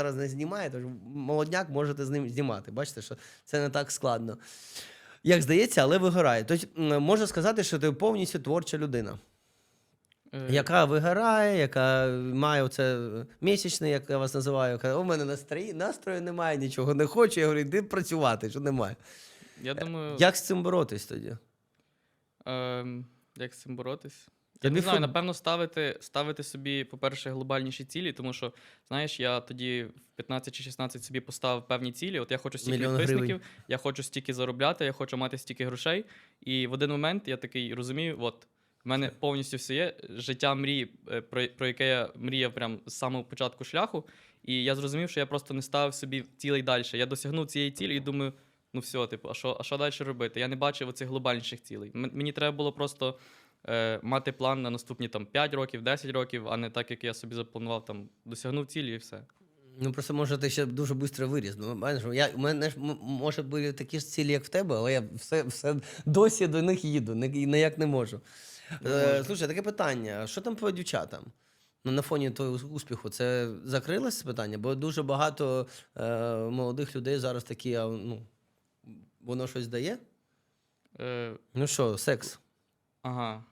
зараз не знімає, тож молодняк можете з ним знімати. Бачите, що це не так складно. Як здається, але вигорає. Тобто, можна сказати, що ти повністю творча людина, Е, яка вигорає, яка має оце місячне, як я вас називаю, яка у мене настрої, настрою немає, нічого не хочу. Я говорю, йди працювати, що немає. Я думаю, Як з цим боротись тоді? ем, як з цим боротись? Я не знаю, фут- напевно, ставити, ставити собі, по-перше, глобальніші цілі, тому що, знаєш, я тоді в 15 чи 16 собі поставив певні цілі. От я хочу стільки Мільйон підписників, гривень. я хочу стільки заробляти, я хочу мати стільки грошей. І в один момент я такий розумію, от. В мене повністю все є життя мрії, е, про, про яке я мріяв прям з самого початку шляху. І я зрозумів, що я просто не ставив собі цілей далі. Я досягнув цієї цілі і думаю, ну все, типу, а що, а що далі робити? Я не бачив оцих глобальніших цілей. Мені треба було просто е, мати план на наступні там 5 років, 10 років, а не так, як я собі запланував, там досягнув цілі і все. Ну просто може ти ще дуже швидко виріс. Ну, я, у мене ж може бути такі ж цілі, як в тебе, але я все, все досі до них їду, ніяк не можу. Е, слушай, таке питання: що там по дівчатам? Ну, на фоні того успіху, це закрилось питання? Бо дуже багато е, молодих людей зараз такі, а, ну, воно щось дає? Е, Ну що, секс? ага.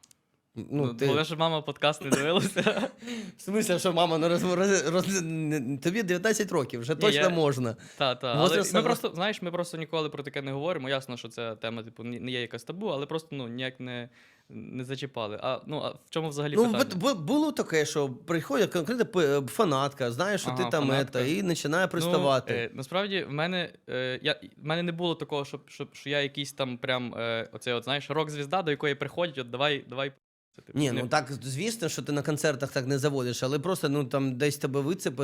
Ну, Ну, ти... Головне, щоб мама подкаст не дивилася. В смысле, що мама, ну, роз, роз, роз, не- тобі 19 років, вже точно я- можна. Та, та. Але ми саме- просто, знаєш, ми просто ніколи про таке не говоримо. Ясно, що ця тема, типу, ні- не є якась табу, але просто ну, ніяк не, не зачіпали. А, ну, а в чому взагалі Ну, питання? бу- бу- було таке, що приходить конкретна п- фанатка, знає, що ти Ага, там фанатка. ета, і починає приставати. Ну, е, насправді, в мене, е, я, в мене не було такого, щоб, щоб, що я якийсь там прям е, оцей, от, знаєш, рок-звізда, до якої приходять, от давай, давай. Це, типу, Ні, не- ну так звісно, що ти на концертах так не заводиш, але просто ну там десь тебе вицепити.